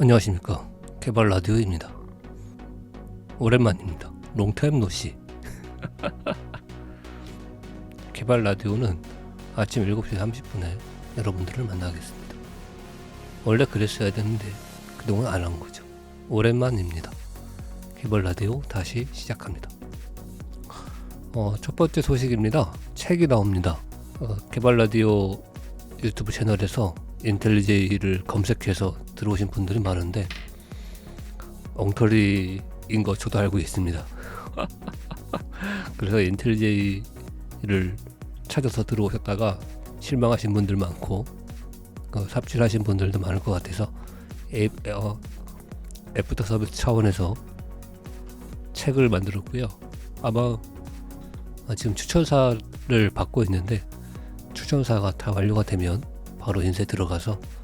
안녕하십니까. 개발 라디오입니다. 오랜만입니다. 롱타임 노시 개발 라디오는 아침 7시 30분에 여러분들을 만나겠습니다. 원래 그랬어야 되는데 그동안 안 한 거죠. 오랜만입니다. 개발 라디오 다시 시작합니다. 어, 첫 번째 소식입니다. 책이 나옵니다. 어, 개발 라디오 유튜브 채널에서 인텔리제이를 검색해서 들어오신 분들이 많은데 엉터리인 거 저도 알고 있습니다. 그래서 인텔리제이를 찾아서 들어오셨다가 실망하신 분들 많고 어, 삽질하신 분들도 많을 것 같아서 앱, 어, 애프터 서비스 차원에서 책을 만들었고요. 아마 아, 지금 추천사를 받고 있는데 추천사가 다 완료가 되면 바로 인쇄 들어가서 음,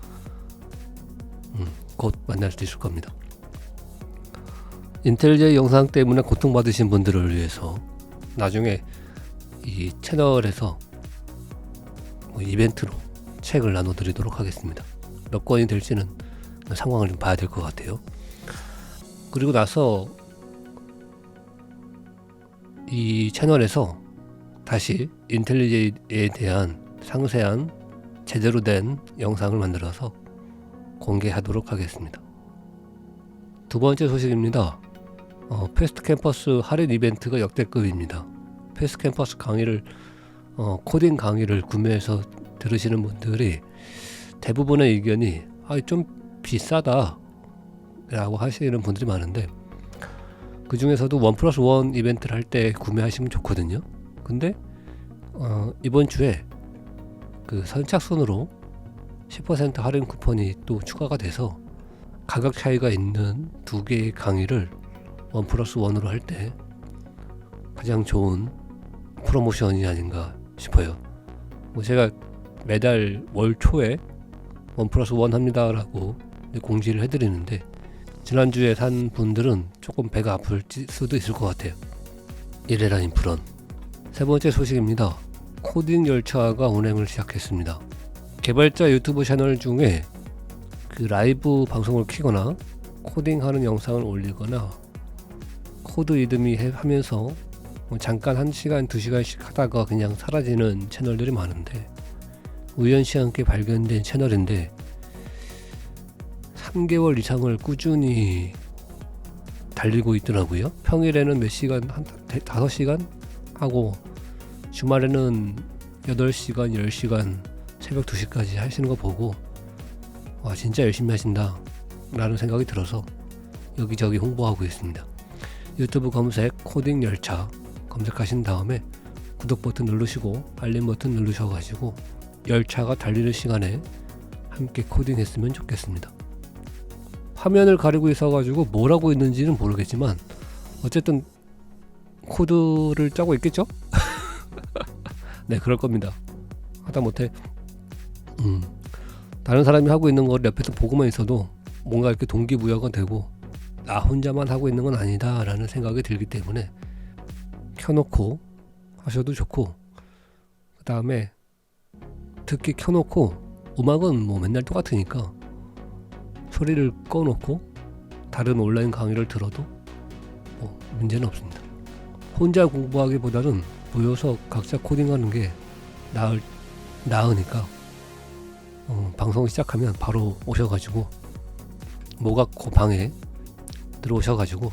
곧 만날 수 있을 겁니다. 인텔제 영상 때문에 고통받으신 분들을 위해서 나중에 이 채널에서 뭐 이벤트로 책을 나눠드리도록 하겠습니다. 몇 권이 될지는 상황을 좀 봐야 될 것 같아요. 그리고 나서 이 채널에서 다시 인텔리제이에 대한 상세한 제대로 된 영상을 만들어서 공개하도록 하겠습니다. 두 번째 소식입니다. 어, 패스트 캠퍼스 할인 이벤트가 역대급입니다. 패스트 캠퍼스 강의를 어, 코딩 강의를 구매해서 들으시는 분들이 대부분의 의견이 아, 좀 비싸다 라고 하시는 분들이 많은데 그 중에서도 원 플러스 원 이벤트를 할 때 구매하시면 좋거든요. 근데 어, 이번 주에 그 선착순으로 10% 할인 쿠폰이 또 추가가 돼서 가격 차이가 있는 두 개의 강의를 원 플러스 원으로 할 때 가장 좋은 프로모션이 아닌가 싶어요. 뭐 제가 매달 월 초에 원 플러스 원 합니다라고 공지를 해드리는데 지난주에 산 분들은 조금 배가 아플 수도 있을 것 같아요. 이래라 인프런. 세 번째 소식입니다. 코딩 열차가 운행을 시작했습니다. 개발자 유튜브 채널 중에 그 라이브 방송을 키거나 코딩하는 영상을 올리거나 코드 이듬이 하면서 뭐 잠깐 한 시간 두 시간씩 하다가 그냥 사라지는 채널들이 많은데 우연치 않게 발견된 채널인데 3개월 이상을 꾸준히 달리고 있더라고요. 평일에는 몇 시간 한 5시간 하고 주말에는 8시간, 10시간, 새벽 2시까지 하시는 거 보고 와 진짜 열심히 하신다 라는 생각이 들어서 여기저기 홍보하고 있습니다. 유튜브 검색 코딩 열차 검색하신 다음에 구독 버튼 누르시고 알림 버튼 누르셔가지고 열차가 달리는 시간에 함께 코딩했으면 좋겠습니다. 화면을 가리고 있어가지고 뭘 하고 있는지는 모르겠지만 어쨌든 코드를 짜고 있겠죠? 네, 그럴 겁니다. 하다 못해 음, 다른 사람이 하고 있는 걸 옆에서 보고만 있어도 뭔가 이렇게 동기부여가 되고 나 혼자만 하고 있는 건 아니다라는 생각이 들기 때문에 켜놓고 하셔도 좋고 그 다음에 특히 켜놓고 음악은 뭐 맨날 똑같으니까 소리를 꺼놓고 다른 온라인 강의를 들어도 뭐 문제는 없습니다. 혼자 공부하기보다는 모여서 각자 코딩하는 게 나을 나으니까 어, 방송 시작하면 바로 오셔가지고 모각코 방에 들어오셔가지고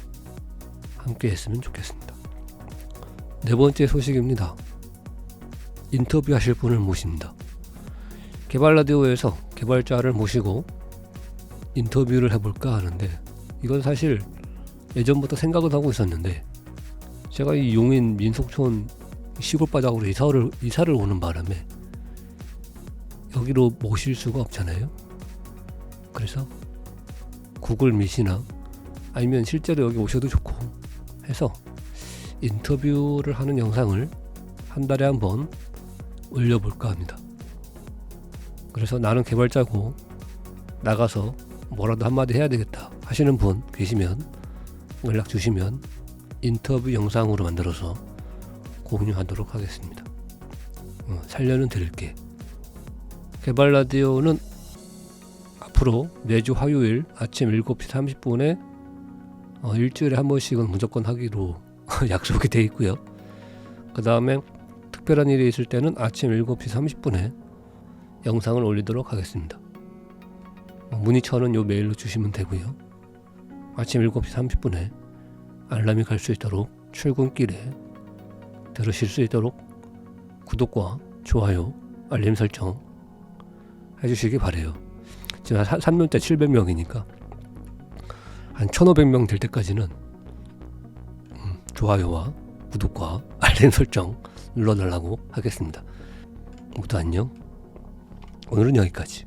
함께 했으면 좋겠습니다. 네 번째 소식입니다. 인터뷰 하실 분을 모십니다. 개발 라디오에서 개발자를 모시고 인터뷰를 해볼까 하는데 이건 사실 예전부터 생각은 하고 있었는데 제가 이 용인 민속촌 시골 바닥으로 이사를 이사를 오는 바람에 여기로 모실 수가 없잖아요. 그래서 구글 미시나 아니면 실제로 여기 오셔도 좋고 해서 인터뷰를 하는 영상을 한 달에 한 번 올려볼까 합니다. 그래서 나는 개발자고 나가서 뭐라도 한마디 해야 되겠다 하시는 분 계시면 연락 주시면 인터뷰 영상으로 만들어서 공유하도록 하겠습니다. 어, 살려는 드릴게. 개발 라디오는 앞으로 매주 화요일 아침 7시 30분에 어, 일주일에 한 번씩은 무조건 하기로 약속이 돼 있고요. 그 다음에 특별한 일이 있을 때는 아침 7시 30분에 영상을 올리도록 하겠습니다. 어, 문의처는 요 메일로 주시면 되고요. 아침 7시 30분에 알람이 갈 수 있도록 출근길에 들으실 수 있도록 구독과 좋아요, 알림 설정 해주시기 바래요. 지금 한 3년째 700명이니까 한 1,500명 될 때까지는 음, 좋아요와 구독과 알림 설정 눌러달라고 하겠습니다. 모두 안녕. 오늘은 여기까지.